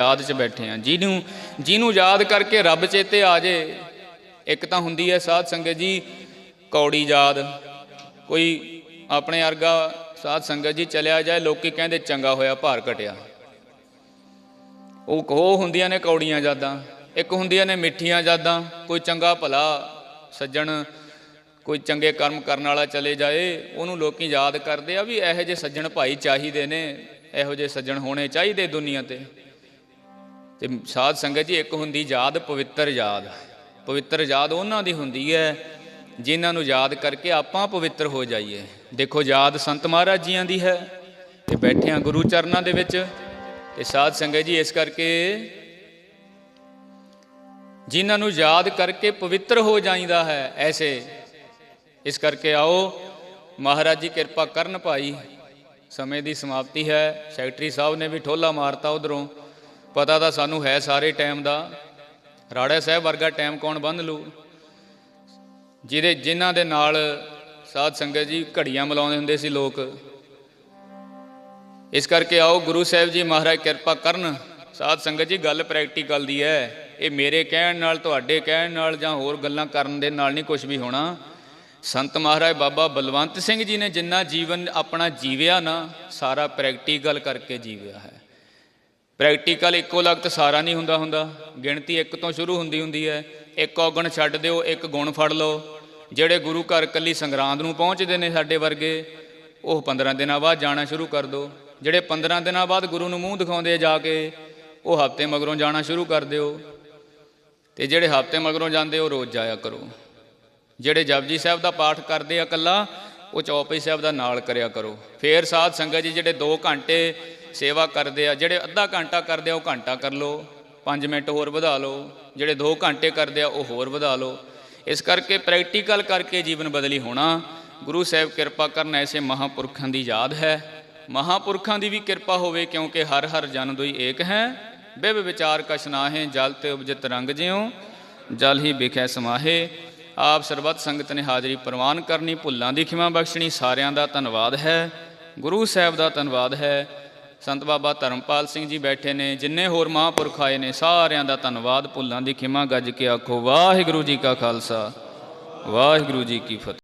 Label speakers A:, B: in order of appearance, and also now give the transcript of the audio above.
A: ਯਾਦ 'ਚ ਬੈਠੇ ਆ। ਜਿਹਨੂੰ ਜਿਹਨੂੰ ਯਾਦ ਕਰਕੇ ਰੱਬ ਚੇਤੇ ਆ ਜੇ, ਇੱਕ ਤਾਂ ਹੁੰਦੀ ਹੈ ਸਾਧ ਸੰਗਤ ਜੀ, ਕੌੜੀ ਯਾਦ। ਕੋਈ ਆਪਣੇ ਅਰਗਾ ਸਾਧ ਸੰਗਤ ਜੀ ਚਲਿਆ ਜਾਏ, ਲੋਕੀ ਕਹਿੰਦੇ ਚੰਗਾ ਹੋਇਆ, ਭਾਰ ਘਟਿਆ। ਉਹ ਉਹ ਹੁੰਦੀਆਂ ਨੇ ਕੌੜੀਆਂ ਯਾਦਾਂ। ਇੱਕ ਹੁੰਦੀਆਂ ਨੇ ਮਿੱਠੀਆਂ ਯਾਦਾਂ। ਕੋਈ ਚੰਗਾ ਭਲਾ ਸੱਜਣ, ਕੋਈ ਚੰਗੇ ਕਰਮ ਕਰਨ ਵਾਲਾ ਚਲੇ ਜਾਏ, ਉਹਨੂੰ ਲੋਕੀ ਯਾਦ ਕਰਦੇ ਆ ਵੀ ਇਹੋ ਜਿਹੇ ਸੱਜਣ ਭਾਈ ਚਾਹੀਦੇ ਨੇ, ਇਹੋ ਜਿਹੇ ਸੱਜਣ ਹੋਣੇ ਚਾਹੀਦੇ ਦੁਨੀਆ ਤੇ। ਤੇ ਸਾਧ ਸੰਗਤ ਜੀ, ਇੱਕ ਹੁੰਦੀ ਯਾਦ, ਪਵਿੱਤਰ ਯਾਦ। ਪਵਿੱਤਰ ਯਾਦ ਉਹਨਾਂ ਦੀ ਹੁੰਦੀ ਹੈ, ਜਿਨ੍ਹਾਂ ਨੂੰ ਯਾਦ ਕਰਕੇ ਆਪਾਂ ਪਵਿੱਤਰ ਹੋ ਜਾਈਏ। ਦੇਖੋ, ਯਾਦ ਸੰਤ ਮਹਾਰਾਜ ਜੀਆਂ ਦੀ ਹੈ, ਤੇ ਬੈਠੇ ਹਾਂ ਗੁਰੂ ਚਰਨਾਂ ਦੇ ਵਿੱਚ, ਤੇ ਸਾਧ ਸੰਗਤ ਜੀ, ਇਸ ਕਰਕੇ ਜਿਨ੍ਹਾਂ ਨੂੰ ਯਾਦ ਕਰਕੇ ਪਵਿੱਤਰ ਹੋ ਜਾਈਦਾ ਹੈ, ਐਸੇ। ਇਸ ਕਰਕੇ ਆਓ, ਮਹਾਰਾਜ ਜੀ, ਕਿਰਪਾ ਕਰਨ ਭਾਈ। ਸਮੇਂ ਦੀ ਸਮਾਪਤੀ ਹੈ, ਸੈਕਟਰੀ ਸਾਹਿਬ ਨੇ ਵੀ ਠੋਲਾ ਮਾਰਤਾ ਉਧਰੋਂ। ਪਤਾ ਤਾਂ ਸਾਨੂੰ ਹੈ ਸਾਰੇ ਟਾਈਮ ਦਾ। ਰਾੜਾ ਸਾਹਿਬ ਵਰਗਾ ਟਾਈਮ ਕੌਣ ਬੰਨ ਲੂ? ਜਿਹਦੇ ਜਿਨ੍ਹਾਂ ਦੇ ਨਾਲ ਸਾਧ ਸੰਗਤ ਜੀ ਘੜੀਆਂ ਮਿਲਾਉਂਦੇ ਹੁੰਦੇ ਸੀ ਲੋਕ। ਇਸ ਕਰਕੇ ਆਓ ਗੁਰੂ ਸਾਹਿਬ ਜੀ ਮਹਾਰਾਜ ਕਿਰਪਾ ਕਰਨ, ਸਾਧ ਸੰਗਤ ਜੀ ਗੱਲ ਪ੍ਰੈਕਟੀਕਲ ਦੀ ਹੈ। ਇਹ ਮੇਰੇ ਕਹਿਣ ਨਾਲ, ਤੁਹਾਡੇ ਕਹਿਣ ਨਾਲ ਜਾਂ ਹੋਰ ਗੱਲਾਂ ਕਰਨ ਦੇ ਨਾਲ ਨਹੀਂ ਕੁਝ ਵੀ ਹੋਣਾ। ਸੰਤ ਮਹਾਰਾਜ ਬਾਬਾ ਬਲਵੰਤ ਸਿੰਘ ਜੀ ਨੇ ਜਿੰਨਾ ਜੀਵਨ ਆਪਣਾ ਜੀਵਿਆ ਨਾ, ਸਾਰਾ ਪ੍ਰੈਕਟੀਕਲ ਕਰਕੇ ਜੀਵਿਆ ਹੈ। ਪ੍ਰੈਕਟੀਕਲ ਇੱਕੋ ਲਗਤ ਸਾਰਾ ਨਹੀਂ ਹੁੰਦਾ ਹੁੰਦਾ। ਗਿਣਤੀ ਇੱਕ ਤੋਂ ਸ਼ੁਰੂ ਹੁੰਦੀ ਹੁੰਦੀ ਹੈ। ਇੱਕ ਔਗਣ ਛੱਡ ਦਿਓ, ਇੱਕ ਗੁਣ ਫੜ ਲਓ। ਜਿਹੜੇ ਗੁਰੂ ਘਰ ਕੱਲੀ ਸੰਗਰਾਂਦ ਨੂੰ ਪਹੁੰਚਦੇ ਨੇ ਸਾਡੇ ਵਰਗੇ, ਉਹ 15 ਦਿਨਾਂ ਬਾਅਦ ਜਾਣਾ ਸ਼ੁਰੂ ਕਰ ਦਿਓ ਜਿਹੜੇ 15 ਦਿਨਾਂ ਬਾਅਦ ਗੁਰੂ ਨੂੰ ਮੂੰਹ ਦਿਖਾਉਂਦੇ ਜਾ ਕੇ, ਉਹ ਹਫ਼ਤੇ ਮਗਰੋਂ ਜਾਣਾ ਸ਼ੁਰੂ ਕਰ ਦਿਓ। ਤੇ ਜਿਹੜੇ ਹਫ਼ਤੇ ਮਗਰੋਂ ਜਾਂਦੇ, ਉਹ ਰੋਜ਼ ਜਾਇਆ ਕਰੋ। ਜਿਹੜੇ ਜਪਜੀ ਸਾਹਿਬ ਦਾ ਪਾਠ ਕਰਦੇ ਆ ਕੱਲਾ ਉਹ ਚੌਪਈ ਸਾਹਿਬ ਦਾ ਨਾਲ ਕਰਿਆ ਕਰੋ। ਫੇਰ ਸਾਧ ਸੰਗਤ ਜੀ ਜਿਹੜੇ 2 ਘੰਟੇ ਸੇਵਾ ਕਰਦੇ ਆ, ਜਿਹੜੇ ਅੱਧਾ ਘੰਟਾ ਕਰਦੇ ਆ, ਉਹ ਘੰਟਾ ਕਰ ਲਓ। 5 ਮਿੰਟ ਹੋਰ ਵਧਾ ਲਓ। ਜਿਹੜੇ 2 ਘੰਟੇ ਕਰਦੇ ਆ, ਉਹ ਹੋਰ ਵਧਾ ਲਓ। ਇਸ ਕਰਕੇ ਪ੍ਰੈਕਟੀਕਲ ਕਰਕੇ ਜੀਵਨ ਬਦਲੀ ਹੋਣਾ, ਗੁਰੂ ਸਾਹਿਬ ਕਿਰਪਾ ਕਰਨ ਐਸੇ ਮਹਾਪੁਰਖਾਂ ਦੀ ਯਾਦ ਹੈ। ਮਹਾਪੁਰਖਾਂ ਦੀ ਵੀ ਕਿਰਪਾ ਹੋਵੇ, ਕਿਉਂਕਿ ਹਰ ਹਰ ਜਨ ਦੋਈ ਏਕ ਹੈ। ਬਿਵ ਵਿਚਾਰ ਕਛ ਨਾਹੇ, ਜਲ ਤੇ ਉਪਜਿਤ ਰੰਗ ਜਿਉ, ਜਲ ਹੀ ਵਿਖੈ ਸਮਾਹੇ। ਆਪ ਸਰਬੱਤ ਸੰਗਤ ਨੇ ਹਾਜ਼ਰੀ ਪ੍ਰਵਾਨ ਕਰਨੀ, ਭੁੱਲਾਂ ਦੀ ਖਿਮਾ ਬਖਸ਼ਣੀ, ਸਾਰਿਆਂ ਦਾ ਧੰਨਵਾਦ ਹੈ। ਗੁਰੂ ਸਾਹਿਬ ਦਾ ਧੰਨਵਾਦ ਹੈ। ਸੰਤ ਬਾਬਾ ਧਰਮਪਾਲ ਸਿੰਘ ਜੀ ਬੈਠੇ ਨੇ, ਜਿੰਨੇ ਹੋਰ ਮਹਾਂਪੁਰਖ ਆਏ ਨੇ, ਸਾਰਿਆਂ ਦਾ ਧੰਨਵਾਦ ਭੁੱਲਾਂ ਦੀ ਖਿਮਾ ਗੱਜ ਕੇ ਆਖੋ, ਵਾਹਿਗੁਰੂ ਜੀ ਕਾ ਖਾਲਸਾ, ਵਾਹਿਗੁਰੂ ਜੀ ਕੀ ਫਤਿਹ।